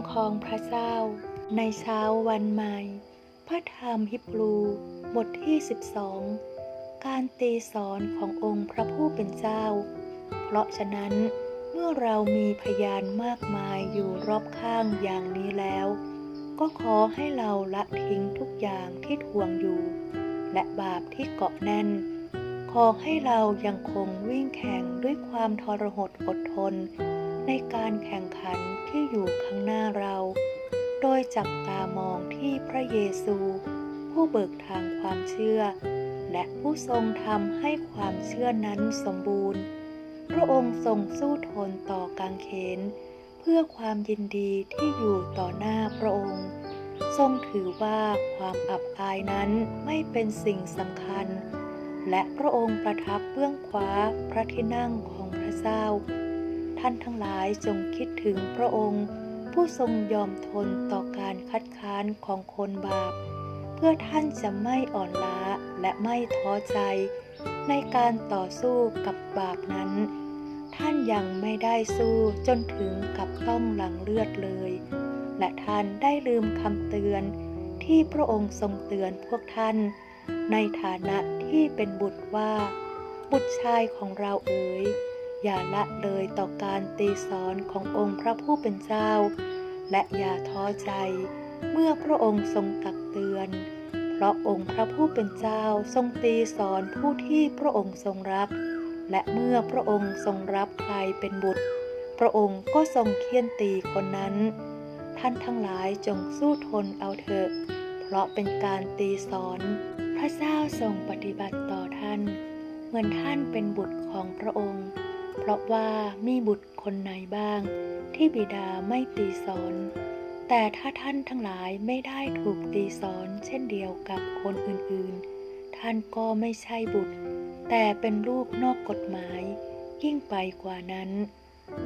ำของพระเจ้า ในเช้าวันใหม่ พระธรรมฮิบรูบทที่ 12 การตีสอนขององค์พระผู้เป็นเจ้า เพราะฉะนั้นเมื่อเรามีพยานมากมายอยู่รอบข้างอย่างนี้แล้ว ก็ขอให้เราละทิ้งทุกอย่างที่ทวงอยู่ และบาปที่เกาะแน่น ขอให้เรายังคงวิ่งแข่งด้วยความทรหดอดทน ในการแข่งขันที่อยู่ข้างหน้าเรา โดยจับตามองที่พระเยซู ผู้เบิกทางความเชื่อ และผู้ทรงทำให้ความเชื่อนั้นสมบูรณ์ พระองค์ทรงสู้ทนต่อกางเขน เพื่อความยินดีที่อยู่ต่อหน้าพระองค์ ทรงถือว่าความอับอายนั้นไม่เป็นสิ่งสำคัญ และพระองค์ประทับเบื้องขวาพระที่นั่งของพระเจ้า ท่านทั้งหลายจงคิดถึงพระองค์ ผู้ทรงยอมทนต่อการคัดค้านของคนบาป เพื่อท่านจะไม่อ่อนล้าและไม่ท้อใจ ในการต่อสู้กับบาปนั้น ท่านยังไม่ได้สู้จนถึงกับต้องหลังเลือดเลย และท่านได้ลืมคำเตือนที่พระองค์ทรงเตือนพวกท่าน ในฐานะที่เป็นบุตรว่า บุตรชายของเราเอ๋ย อย่าละเลยต่อการตีสอนขององค์พระผู้เป็นเจ้า และอย่าท้อใจเมื่อพระองค์ทรงตักเตือน เพราะองค์พระผู้เป็นเจ้าทรงตีสอนผู้ที่พระองค์ทรงรัก และเมื่อพระองค์ทรงรับใครเป็นบุตร พระองค์ก็ทรงเคี่ยนตีคนนั้น ท่านทั้งหลายจงสู้ทนเอาเถอะ เพราะเป็นการตีสอน พระเจ้าทรงปฏิบัติต่อท่าน เหมือนท่านเป็นบุตรของพระองค์ เพราะว่ามีบุตรคนไหนบ้าง ที่บิดาไม่ตีสอน แต่ถ้าท่านทั้งหลายไม่ได้ถูกตีสอนเช่นเดียวกับคนอื่นๆ ท่านก็ไม่ใช่บุตร แต่เป็นลูกนอกกฎหมาย ยิ่งไปกว่านั้น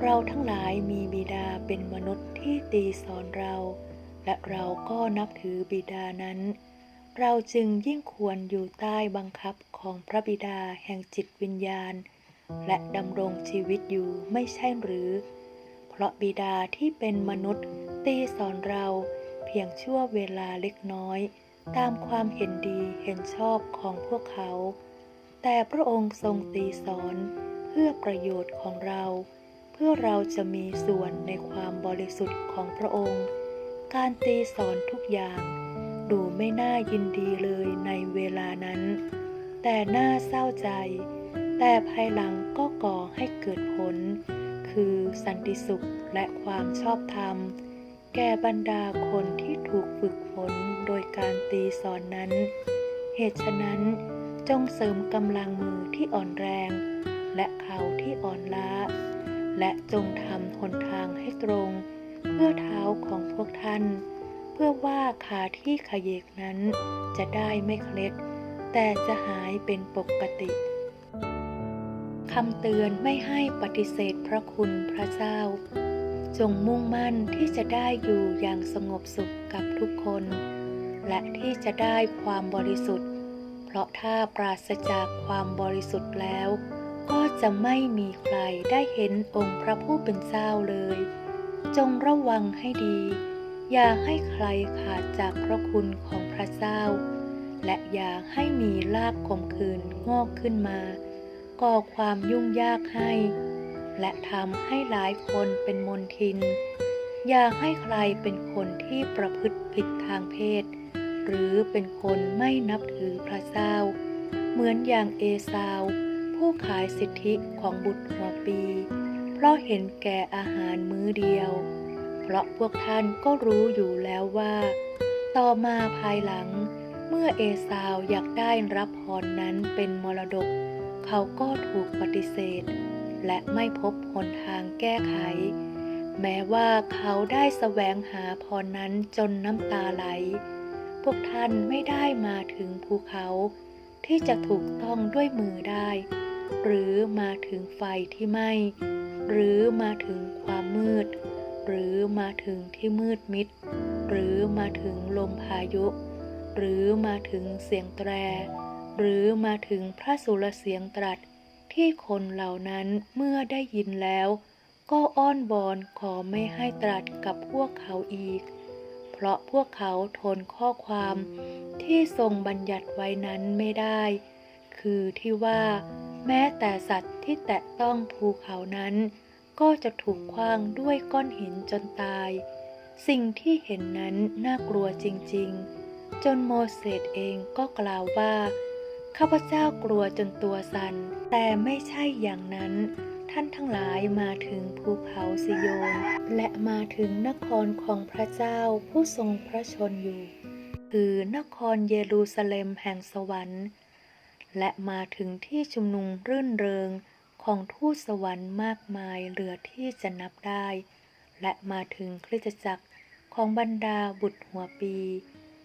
เราทั้งหลายมีบิดาเป็นมนุษย์ที่ตีสอนเรา และเราก็นับถือบิดานั้น เราจึงยิ่งควรอยู่ใต้บังคับของพระบิดาแห่งจิตวิญญาณ และดำรงชีวิตอยู่ไม่ใช่หรือ เพราะบิดาที่เป็นมนุษย์ตีสอนเราเพียงชั่วเวลาเล็กน้อย ตามความเห็นดีเห็นชอบของพวกเขา แต่พระองค์ทรงตีสอนเพื่อประโยชน์ของเรา เพื่อเราจะมีส่วนในความบริสุทธิ์ของพระองค์ การตีสอนทุกอย่าง ดูไม่น่ายินดีเลยในเวลานั้น แต่น่าเศร้าใจ แต่ภายหลังก็ก่อให้เกิดผล คือสันติสุขและความชอบธรรม แก่บรรดาคนที่ถูกฝึกฝนโดยการตีสอนนั้น เหตุฉะนั้นจงเสริมกำลังมือที่อ่อนแรง และเขาที่อ่อนล้า และจงทำหนทางให้ตรง เพื่อเท้าของพวกท่าน เพื่อว่าขาที่ขยเยกนั้นจะได้ไม่เคล็ด แต่จะหายเป็นปกติ คำเตือนไม่ให้ปฏิเสธพระคุณพระเจ้า จงมุ่งมั่นที่จะได้อยู่อย่างสงบสุขกับทุกคน และที่จะได้ความบริสุทธิ์ เพราะถ้าปราศจากความบริสุทธิ์แล้ว ก็จะไม่มีใครได้เห็นองค์พระผู้เป็นเจ้าเลย จงระวังให้ดี อย่าให้ใครขาดจากพระคุณของพระเจ้า และอย่าให้มีลากข่มขืนงอกขึ้นมา ก่อความยุ่งยากให้ และทำให้หลายคนเป็นมนทิน อย่าให้ใครเป็นคนที่ประพฤติผิดทางเพศ หรือเป็นคนไม่นับถือพระเจ้า เหมือนอย่างเอสาว ผู้ขายสิทธิของบุตรหัวปี เพราะเห็นแก่อาหารมื้อเดียว เพราะพวกท่านก็รู้อยู่แล้วว่า ต่อมาภายหลังเมื่อเอสาวอยากได้รับพรนั้นเป็นมรดก เขาก็ถูกปฏิเสธ และไม่พบหนทางแก้ไข แม้ว่าเขาได้แสวงหาพรนั้นจนน้ำตาไหล พวกท่านไม่ได้มาถึงภูเขาที่จะถูกต้องด้วยมือได้ หรือมาถึงไฟที่ไหม้หรือมาถึงความมืด หรือมาถึงที่มืดมิด หรือมาถึงลมพายุ หรือมาถึงเสียงแตร หรือมาถึงพระสุรเสียงตรัสที่คนเหล่านั้นเมื่อได้ยินแล้ว ก็อ้อนวอนขอไม่ให้ตรัสกับพวกเขาอีก เพราะพวกเขาทนข้อความที่ทรงบัญญัติไว้นั้นไม่ได้ คือที่ว่า แม้แต่สัตว์ที่แตะต้องภูเขานั้น ก็จะถูกคว้างด้วยก้อนหินจนตาย สิ่งที่เห็นนั้นน่ากลัวจริง ๆ จนโมเสสเองก็กล่าวว่า ข้าพเจ้ากลัวจนตัวสัน่น แต่ไม่ใช่อย่างนั้น ท่านทั้งหลายมาถึงภูเขาซิโยน และมาถึงนครของพระเจ้าผู้ทรงพระชนอยู่ คือนครเยรูซาเล็มแห่งสวรรค์ และมาถึงที่ชุมนุมรื่นเริงของทูตสวรรค์มากมายเหลือที่จะนับได้ และมาถึงคริสตจักรของบรรดาบุตรหัวปี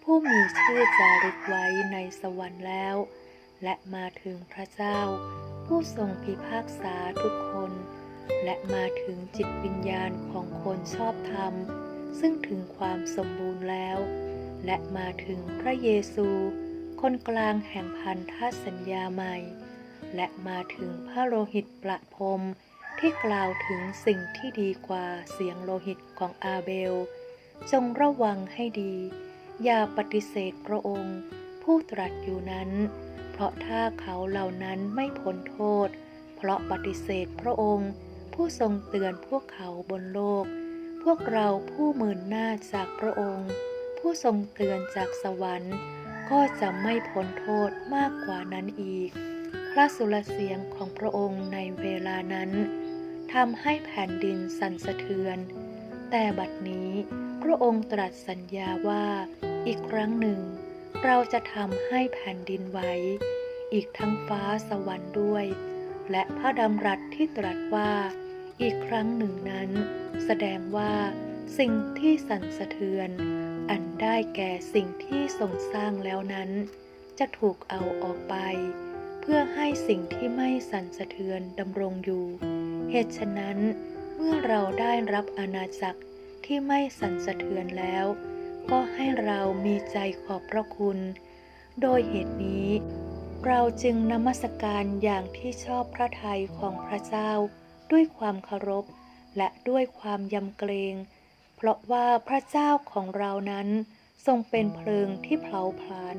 ผู้มีชื่อจารึกไว้ในสวรรค์แล้ว และมาถึงพระเจ้า ผู้ทรงพิพากษาทุกคน และมาถึงจิตวิญญาณของคนชอบธรรม ซึ่งถึงความสมบูรณ์แล้ว และมาถึงพระเยซู คนกลางแห่งพันธสัญญาใหม่ และมาถึงพระโลหิตประพรมที่กล่าวถึงสิ่งที่ดีกว่าเสียงโลหิตของอาเบล จงระวังให้ดี อย่าปฏิเสธพระองค์ ผู้ตรัสอยู่นั้น ราะถ้าเขาเหล่านั้นไม่พ้นโทษ เพราะปฏิเสธพระองค์ ผู้ทรงเตือนพวกเขาบนโลก พวกเราผู้หมื่นหน้าจากพระองค์ ผู้ทรงเตือนจากสวรรค์ ก็จะไม่พ้นโทษมากกว่านั้นอีก พระสุรเสียงของพระองค์ในเวลานั้นทำให้แผ่นดินสั่นสะเทือน แต่บัดนี้พระองค์ตรัสสัญญาว่าอีกครั้งหนึ่ง เราจะทำให้แผ่นดินไหวอีกทั้งฟ้าสวรรค์ด้วย และพระดำรัสที่ตรัสว่า อีกครั้งหนึ่งนั้น แสดงว่าสิ่งที่สั่นสะเทือน อันได้แก่สิ่งที่ทรงสร้างแล้วนั้น จะถูกเอาออกไป เพื่อให้สิ่งที่ไม่สั่นสะเทือนดำรงอยู่ เหตุฉะนั้น เมื่อเราได้รับอาณาจักรที่ไม่สั่นสะเทือนแล้ว ก็ให้เรามีใจขอบพระคุณ โดยเหตุนี้ เราจึงนมัสการอย่างที่ชอบพระทัยของพระเจ้า ด้วยความเคารพ และด้วยความยำเกรง เพราะว่าพระเจ้าของเรานั้นทรงเป็นเพลิงที่เผาผลาญ